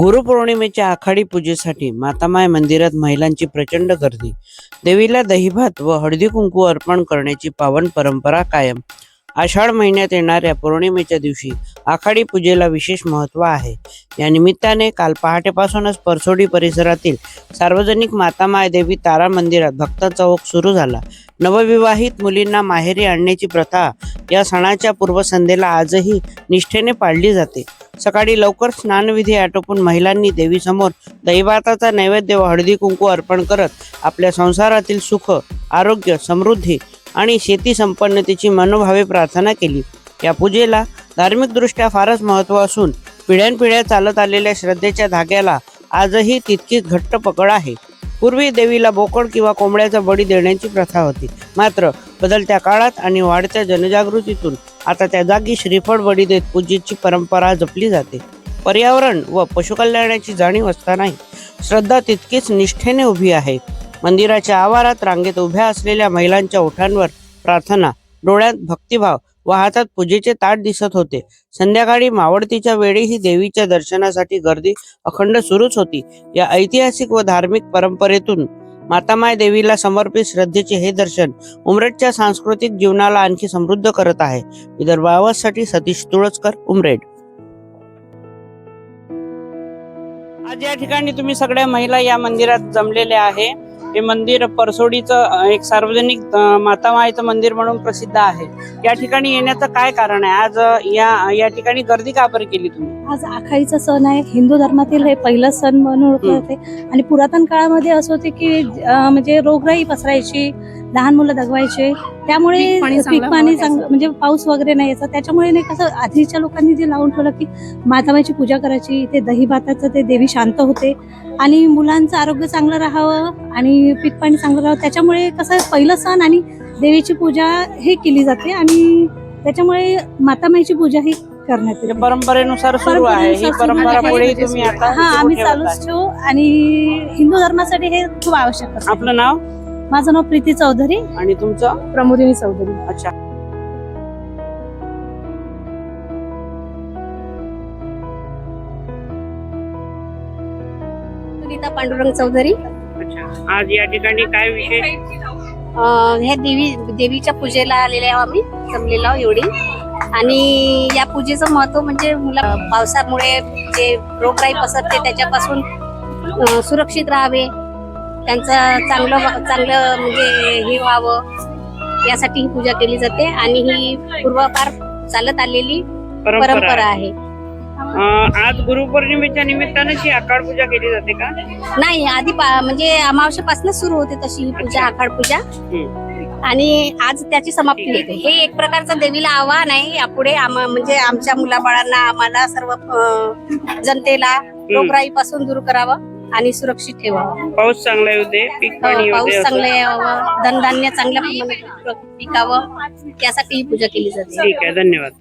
गुरुपौर्णिमेच्या आखाडी पूजेसाठी मातामाय मंदिरात महिलांची प्रचंड गर्दी. देवीला दहीभात व हळदी कुंकू अर्पण करण्याची पावन परंपरा कायम. आषाढ महिन्यात येणाऱ्या पौर्णिमेच्या दिवशी आखाडी पूजेला विशेष महत्त्व आहे. या निमित्ताने काल पहाटेपासूनच परसोडी परिसरातील सार्वजनिक मातामाय देवी तारा मंदिरात भक्तांचा ओघ सुरू झाला. नवविवाहित मुलींना माहेरी आणण्याची प्रथा या सणाच्या पूर्वसंध्येला आजही निष्ठेने पाळली जाते. सकाळी लवकर स्नानविधी आटोपून महिलांनी देवीसमोर दैवाताचा नैवेद्य व हळदी कुंकू अर्पण करत आपल्या संसारातील सुख आरोग्य समृद्धी आणि शेती संपन्नतेची मनोभावे प्रार्थना केली. या पूजेला धार्मिकदृष्ट्या फारच महत्त्व असून पिढ्यानपिढ्या चालत आलेल्या श्रद्धेच्या धाग्याला आजही तितकीच घट्ट पकड आहे. पूर्वी देवीला बोकड किंवा कोंबड्याचा बळी देण्याची प्रथा होती. मात्र बदलत्या काळात आणि वाढत्या जनजागृतीतून आता त्या जागी श्रीफळ बळी देत पूजेची परंपरा जपली जाते. पर्यावरण व पशुकल्याणाची जाणीव असतानाही श्रद्धा तितकीच निष्ठेने उभी आहे. मंदिराच्या आवारात रांगेत उभ्या असलेल्या महिलांच्या ओठांवर प्रार्थना. डोळ्यात भक्तिभाव व हातात पूजेचे ताट दिसत होते. संध्याकाळी मावळतीच्या वेळीही देवीच्या दर्शनासाठी गर्दी अखंड सुरूच होती. या ऐतिहासिक व धार्मिक परंपरेतून मातामाय देवीला समर्पित श्रद्धेचे हे दर्शन उमरेडच्या सांस्कृतिक जीवनाला आणखी समृद्ध करत आहे. विदर्भ आवाजसाठी सतीश तुळजकर उमरेड. आज या ठिकाणी तुम्ही सगळ्या महिला या मंदिरात जमलेल्या आहे. हे मंदिर परसोडीचं एक सार्वजनिक मातामाईचं मंदिर म्हणून प्रसिद्ध आहे. या ठिकाणी येण्याचं काय कारण आहे? आज या या ठिकाणी गर्दी का बरं केली तुम्ही? आज आखाडीचा सण आहे. हिंदू धर्मातील हे पहिलं सण म्हणून ओळखले. जाते. आणि पुरातन काळामध्ये असं होते की म्हणजे रोगराई पसरायची लहान मुलं दगवायचे. त्यामुळे पीक पाणी चांगलं म्हणजे पाऊस वगैरे नाही यायचा त्याच्यामुळे नाही कसं आधीच्या लोकांनी जे लावून ठेवलं की मातामाईची पूजा करायची ते दही भाताचं ते देवी शांत होते. आणि मुलांचं आरोग्य चांगलं राहावं आणि पीक पाणी चांगलं राहावं त्याच्यामुळे कसं पहिलं सण आणि देवीची पूजा हे केली जाते आणि त्याच्यामुळे मातामाईची पूजा ही करण्यात म्हणजे येते परंपरेनुसार सुरू आहे ही परंपरा आहे. पुढे तुम्ही आता हा आम्ही चालूच आहे. ठेवू आणि हिंदू धर्मासाठी हे खूप आवश्यक असतं. आपलं नाव? माझं नाव प्रीती चौधरी. आणि तुमचं? प्रमोदिनी चौधरी. अच्छा. सुनीता पांडुरंग चौधरी. अच्छा आज या ठिकाणी काय विशेष? अं, ह्या देवी देवीच्या पूजेला आलेले आहो आम्ही जमलेलो आहो एवढी. आणि या पूजेचं महत्त्व म्हणजे मुला पावसामुळे जे रोगराई पसरते त्याच्यापासून अं, सुरक्षित राहावे. त्यांचं चांगलं चांगलं म्हणजे हे व्हावं. यासाठी ही पूजा केली जाते आणि ही पूर्वपार चालत आलेली परंपरा परंपरा आहे. आहे. आज गुरुपौर्णिमेच्या निमित्तानं ही आकाड पूजा केली जाते का? नाही आधी पा- म्हणजे अमावस्येपासून सुरू होते तशी ही पूजा आखाड पूजा. आणि आज त्याची समाप्ती होते. हे एक प्रकारचं देवीला आव्हान आहे. यापुढे आम्हा म्हणजे आमच्या मुलाबाळांना आम्हाला सर्व अं, जनतेला रोगराई पासून दूर करावं आणि सुरक्षित ठेवावं. पाऊस चांगला येऊ दे पीक पाणी येऊ दे पाऊस असं. चांगलं यावं. धनधान्य चांगल्या प्रमाणात पिकावं यासाठी ही पूजा केली जाते. ठीक आहे धन्यवाद.